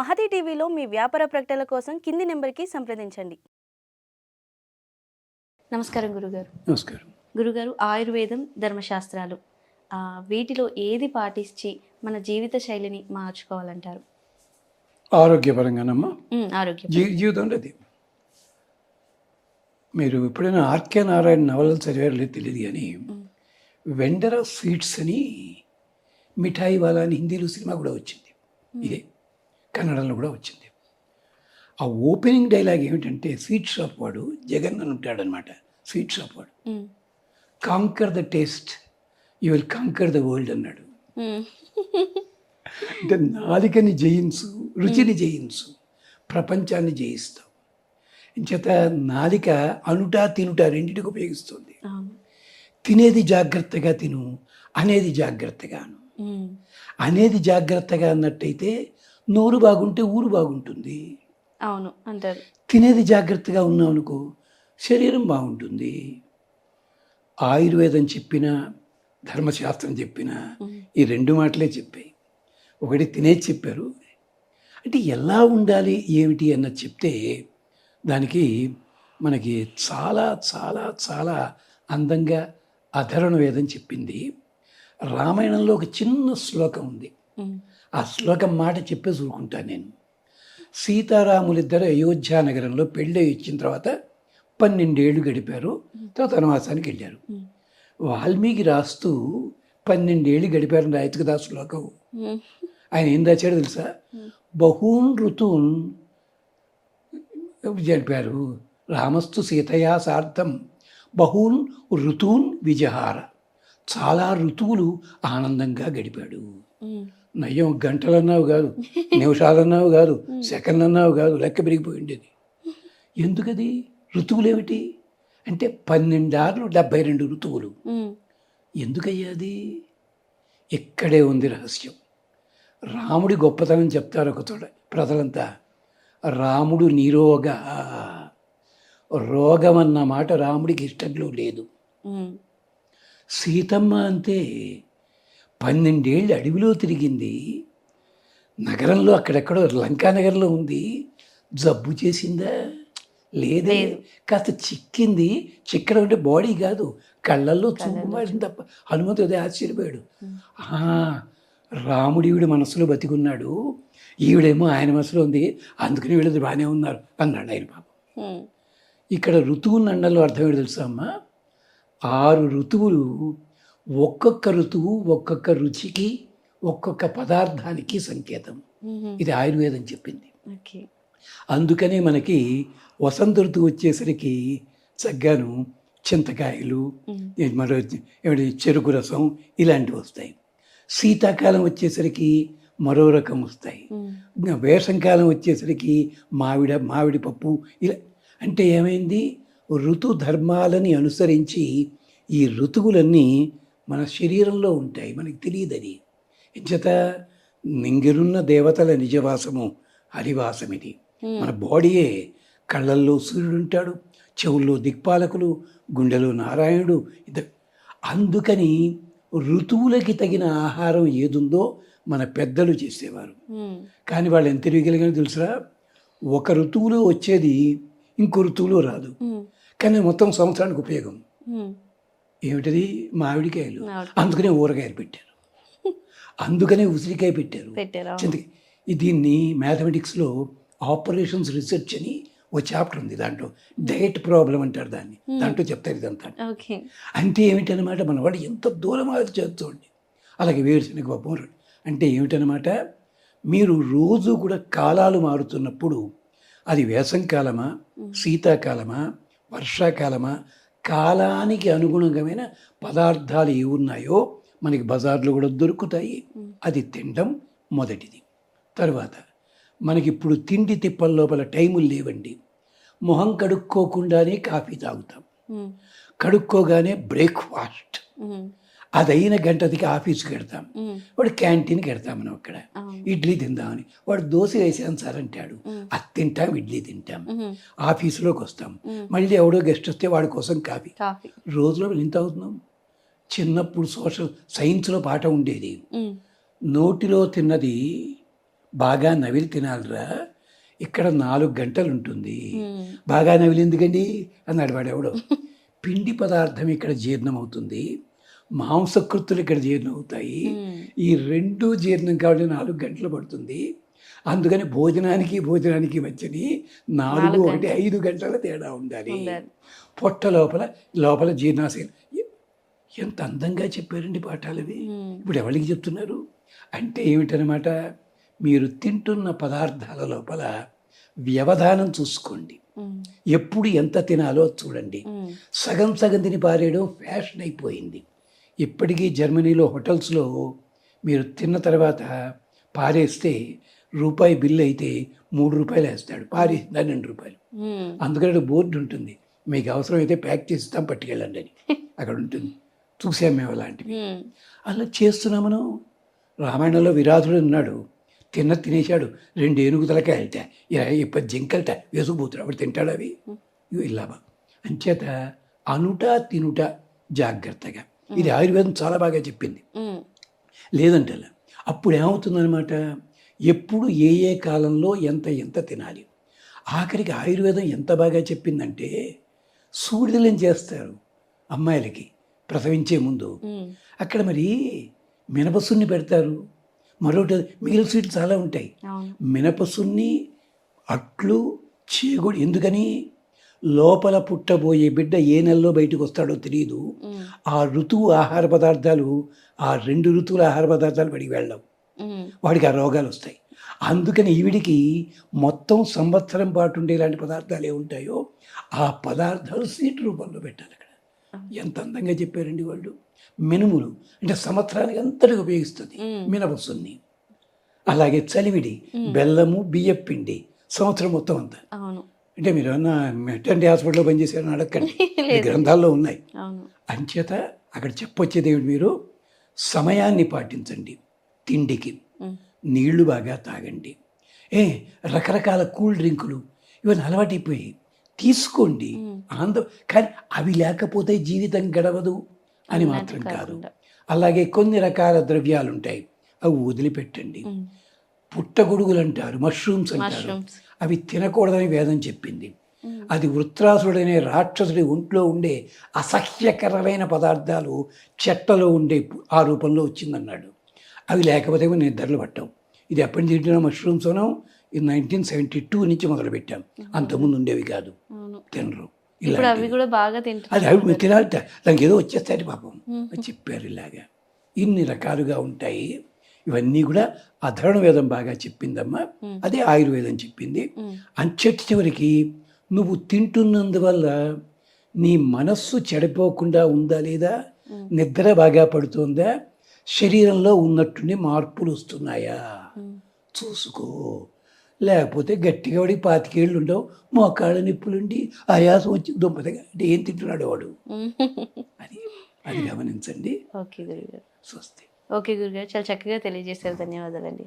మహతి టీవీలో మీ వ్యాపార ప్రకటనల కోసం కింది నెంబర్కి సంప్రదించండి. నమస్కారం గురుగారు. నమస్కారం. గురుగారు ఆయుర్వేదం ధర్మశాస్త్రాలు ఆ, వీటిలో ఏది పాటించి మన జీవిత శైలిని మార్చుకోవాలంటారు? ఆరోగ్యపరంగానమ్మా? ఆరోగ్యం జీ జీవితంలో అది. మీరు ఎప్పుడైనా ఆర్కే నారాయణ నవలలు చదివారో లేదో తెలియదు కానీ వెండర్ ఆఫ్ స్వీట్స్ అని మిఠాయి వాలా అని హిందీలో సినిమా కూడా వచ్చింది. ఇదే. కన్నడలో కూడా వచ్చింది. ఆ ఓపెనింగ్ డైలాగ్ ఏమిటంటే స్వీట్ షాప్ వాడు జగన్ అని ఉంటాడనమాట. స్వీట్ షాప్ వాడు. Conquer the taste you will conquer the world అన్నాడు. అంటే నాలికని జయించు రుచిని జయించు ప్రపంచాన్ని జయిస్తావు. ఇంచేత నాలిక అనుట తినుట రెండింటికి ఉపయోగిస్తుంది. తినేది జాగ్రత్తగా తిను అనేది జాగ్రత్తగా అను ఉమ్, అనేది జాగ్రత్తగా అన్నట్టయితే నోరు బాగుంటే ఊరు బాగుంటుంది. అవును అంటారు. తినేది జాగ్రత్తగా ఉన్నావు అనుకో శరీరం బాగుంటుంది. ఆయుర్వేదం చెప్పిన ధర్మశాస్త్రం చెప్పిన ఈ రెండు మాటలే చెప్పాయి. ఒకటి తినేది చెప్పారు. అంటే ఎలా ఉండాలి ఏమిటి అన్నది చెప్తే దానికి మనకి చాలా చాలా చాలా అందంగా అధరణ వేదం చెప్పింది. రామాయణంలో ఒక చిన్న శ్లోకం ఉంది. ఆ శ్లోకం మాట చెప్పేసి ఊరుకుంటాను నేను. సీతారాములిద్దరు అయోధ్య నగరంలో పెళ్ళి ఇచ్చిన తర్వాత పన్నెండేళ్ళు గడిపారు. తర్వాత వనవాసానికి వెళ్ళారు. వాల్మీకి రాస్తూ పన్నెండేళ్ళు గడిపారు రాయతు శ్లోకం. ఆయన ఏం రాశాడో తెలుసా? బహూన్ ఋతువున్ జరిపారు. రామస్తు సీతయా సార్థం. బహూన్ ఋతువున్ విజహార. చాలా ఋతువులు ఆనందంగా గడిపాడు. నయ్యం గంటలు అన్నావు కాదు నిమిషాలు అన్నావు కాదు సెకండ్లు అన్నావు కాదు లెక్క పెరిగిపోయి ఉండేది. ఎందుకది? ఋతువులు ఏమిటి? అంటే పన్నెండార్లు డెబ్బై రెండు ఋతువులు. ఉమ్, ఎందుకయ్యాది ఇక్కడే ఉంది రహస్యం. రాముడి గొప్పతనం చెప్తారు ఒక చోట ప్రజలంతా. రాముడు నిరోగ. రోగం అన్న మాట రాముడికి ఇష్టంలో లేదు. సీతమ్మ అంతే పన్నెండేళ్ళు అడవిలో తిరిగింది. నగరంలో అక్కడెక్కడో లంకా నగరంలో ఉంది. జబ్బు చేసిందా? లేదే. కాస్త చిక్కింది. చిక్కడం అంటే బాడీ కాదు. కళ్ళల్లో చూపు మారింది తప్ప. హనుమంతుడు అదే ఆశ్చర్యపోయాడు. రాముడు ఈవిడ మనసులో బతికున్నాడు. ఈవిడేమో ఆయన మనసులో ఉంది. అందుకని వీళ్ళది బాగానే ఉన్నారు అన్నాడు ఆయన పాపం. ఇక్కడ ఋతువులు అండంలో అర్థం ఏంటి తెలుసా అమ్మా? ఆరు ఋతువులు ఒక్కొక్క ఋతువు ఒక్కొక్క రుచికి ఒక్కొక్క పదార్థానికి సంకేతం. ఇది ఆయుర్వేదం చెప్పింది. అందుకనే మనకి వసంత ఋతువు వచ్చేసరికి చగ్గాను చింతకాయలు మరో ఏమిటి చెరుకు రసం ఇలాంటివి వస్తాయి. శీతాకాలం వచ్చేసరికి మరో రకం వస్తాయి. వేసంకాలం వచ్చేసరికి మామిడ మామిడి పప్పు ఇలా అంటే ఏమైంది? ఋతు ధర్మాలని అనుసరించి ఈ ఋతువులన్నీ మన శరీరంలో ఉంటాయి మనకి తెలియదని ఎంచేత నింగిరున్న దేవతల నిజవాసము హరివాసం ఇది మన బాడీయే కళ్ళల్లో సూర్యుడు ఉంటాడు చెవుల్లో దిక్పాలకులు గుండెలో నారాయణుడు ఇద్దరు. అందుకని ఋతువులకి తగిన ఆహారం ఏదుందో మన పెద్దలు చేసేవారు. కానీ వాళ్ళు ఎంత తిరగలిగానో తెలుసురా? ఒక ఋతువులో వచ్చేది ఇంకో ఋతువులో రాదు. కానీ మొత్తం సంవత్సరానికి ఉపయోగం. ఏమిటది? మామిడికాయలు. మామిడి. అందుకనే ఊరగాయలు పెట్టారు. అందుకనే ఉసిరికాయ పెట్టారు. చింతకాయ. దీన్ని మ్యాథమెటిక్స్లో ఆపరేషన్స్ రీసెర్చ్ అని ఓ చాప్టర్ ఉంది దాంట్లో. డయట్ ప్రాబ్లం అంటారు దాన్ని. దాంట్లో చెప్తారు ఇదంతా. అంటే ఏమిటనమాట మన వాడు ఎంత దూరం ఆలోచన చేస్తోండి అలాగే వేరుశనగ పప్పు అంటే ఏమిటనమాట మీరు రోజు కూడా కాలాలు మారుతున్నప్పుడు అది వేసంకాలమా? శీతాకాలమా? వర్షాకాలమా? కాలానికి అనుగుణమైన పదార్థాలు ఏ ఉన్నాయో మనకి బజార్లో కూడా దొరుకుతాయి. అది తినడం మొదటిది. తర్వాత మనకి ఇప్పుడు తిండి తిప్పల లోపల టైములు లేవండి. మొహం కడుక్కోకుండానే కాఫీ తాగుతాం. కడుక్కోగానే బ్రేక్ఫాస్ట్. ఉమ్, అదైన గంటదికి ఆఫీస్కి వెడతాం వాడు క్యాంటీన్కి వెడతాం మనం అక్కడ. ఇడ్లీ తిందామని. వాడు దోశ వేసాను సార్ అంటాడు. అది తింటాం ఇడ్లీ తింటాం. ఆఫీసులోకి వస్తాం. మళ్ళీ ఎవడో గెస్ట్ వస్తే వాడి కోసం కాఫీ. రోజులో ఎంత అవుతున్నాం చిన్నప్పుడు సోషల్ సైన్స్లో పాట ఉండేది. నోటిలో తిన్నది బాగా నవిలి తినాలిరా. ఇక్కడ నాలుగు గంటలు ఉంటుంది. బాగా నవిలి ఎందుకండి? అన్నాడు వాడెవడో. పిండి పదార్థం ఇక్కడ జీర్ణం మాంసకృతులు ఇక్కడ జీర్ణం అవుతాయి. ఈ రెండు జీర్ణం కావాలి నాలుగు గంటలు పడుతుంది. అందుకని భోజనానికి భోజనానికి మధ్యని నాలుగు ఒకటి ఐదు గంటల తేడా ఉండాలి. పొట్ట లోపల లోపల జీర్ణాశయం. ఎంత అందంగా చెప్పారండి పాఠాలు ఉమ్. ఇప్పుడు ఎవరికి చెప్తున్నారు? అంటే ఏమిటనమాట? మీరు తింటున్న పదార్థాల లోపల వ్యవధానం చూసుకోండి. ఎప్పుడు ఎంత తినాలో చూడండి. సగం సగం తిని పారేయడం ఫ్యాషన్ అయిపోయింది. ఇప్పటికీ జర్మనీలో హోటల్స్లో మీరు తిన్న తర్వాత పారేస్తే రూపాయి బిల్లు అయితే మూడు రూపాయలు వేస్తాడు. పారేసిందా రెండు రూపాయలు. అందుకని బోర్డు ఉంటుంది. మీకు అవసరమైతే ప్యాక్ చేసి ఇస్తాం పట్టుకెళ్ళండి అని. అక్కడ ఉంటుంది. చూసాం మేము అలాంటివి. అలా చేస్తున్నాం మనం. రామాయణంలో విరాధుడు ఉన్నాడు. తిన్న తినేశాడు. రెండు ఏనుగు తలకాయలట ఇప్పటి జింకలట వేసుకుపోతాడు అప్పుడు తింటాడు అవి. ఇలాబా అంచేత అనుట తినుట జాగ్రత్తగా. ఇది ఆయుర్వేదం చాలా బాగా చెప్పింది. లేదంటే. అప్పుడు ఏమవుతుందనమాట ఎప్పుడు ఏ ఏ కాలంలో ఎంత ఎంత తినాలి? ఆఖరికి ఆయుర్వేదం ఎంత బాగా చెప్పిందంటే సూడిదలం చేస్తారు అమ్మాయిలకి ప్రసవించే ముందు. అక్కడ మరి మినపసున్ని పెడతారు. మరొకటి మిగిలిన స్వీట్లు చాలా ఉంటాయి. మినపసున్ని అట్లు చేగుడు ఎందుకని? లోపల పుట్టబోయే బిడ్డ ఏ నెలలో బయటకు వస్తాడో తెలియదు. ఆ ఋతువు ఆహార పదార్థాలు ఆ రెండు ఋతువుల ఆహార పదార్థాలు వాడికి వెళ్ళవు. వాడికి ఆ రోగాలు వస్తాయి. అందుకని ఈవిడికి మొత్తం సంవత్సరం పాటు ఉండే ఇలాంటి పదార్థాలు ఏ ఉంటాయో ఆ పదార్థాలు స్వీట్ రూపంలో పెట్టాలి అక్కడ. ఎంత అందంగా చెప్పారండి వాళ్ళు. మినుములు అంటే సంవత్సరానికి అంతటికి ఉపయోగిస్తుంది. మినపసున్ని. అలాగే చలివిడి బెల్లము బియ్యం పిండి సంవత్సరం మొత్తం అంతా. అంటే మీరు ఏమన్నా మెటర్నిటీ హాస్పిటల్లో పనిచేశారని అడగండి గ్రంథాల్లో ఉన్నాయి. అంచేత అక్కడ చెప్పొచ్చేది ఏమిటి మీరు సమయాన్ని పాటించండి తిండికి. నీళ్ళు బాగా తాగండి. ఏ రకరకాల కూల్ డ్రింకులు ఇవన్నీ అలవాటైపోయి తీసుకోండి. ఆనందం. కానీ అవి లేకపోతే జీవితం గడవదు అని మాత్రం కాదు. అలాగే కొన్ని రకాల ద్రవ్యాలు ఉంటాయి అవి వదిలిపెట్టండి. పుట్టగొడుగులు అంటారు. మష్రూమ్స్ అంటారు అవి తినకూడదని వేదం చెప్పింది. అది వృత్రాసుడనే రాక్షసుడి ఒంట్లో ఉండే అసహ్యకరమైన పదార్థాలు చెట్టలో ఉండే ఆ రూపంలో వచ్చిందన్నాడు. అవి లేకపోతే ఏమో నిద్రలు పట్టాం ఇది ఎప్పటి నుంచి తింటున్నాం మష్రూమ్స్ అనం ఇది నైన్టీన్ సెవెంటీ టూ నుంచి మొదలుపెట్టాం. అంతకుముందు ఉండేవి కాదు. తినరు. ఇలా అది అవి మీరు తినాలట. దానికి ఏదో వచ్చేస్తాయి పాపం. చెప్పారు ఇలాగా. ఇన్ని రకాలుగా ఉంటాయి. ఇవన్నీ కూడా అధర్ణ వేదం బాగా చెప్పిందమ్మా. అదే ఆయుర్వేదం చెప్పింది. ఉమ్. అంచెట్టి చివరికి నువ్వు తింటున్నందువల్ల నీ మనస్సు చెడిపోకుండా ఉందా లేదా? నిద్ర బాగా పడుతుందా? శరీరంలో ఉన్నట్టుండి మార్పులు వస్తున్నాయా. చూసుకో. లేకపోతే గట్టిగా వాడికి పాతికేళ్ళు ఉండవు. మోకాళ్ళ నిప్పులుండి ఆయాసం వచ్చి దుంపదగా అంటే ఏం తింటున్నాడు వాడు. అది అది గమనించండి. స్వస్తి. ఓకే గురుగారు చాలా చక్కగా తెలియజేశారు. ధన్యవాదాలండి.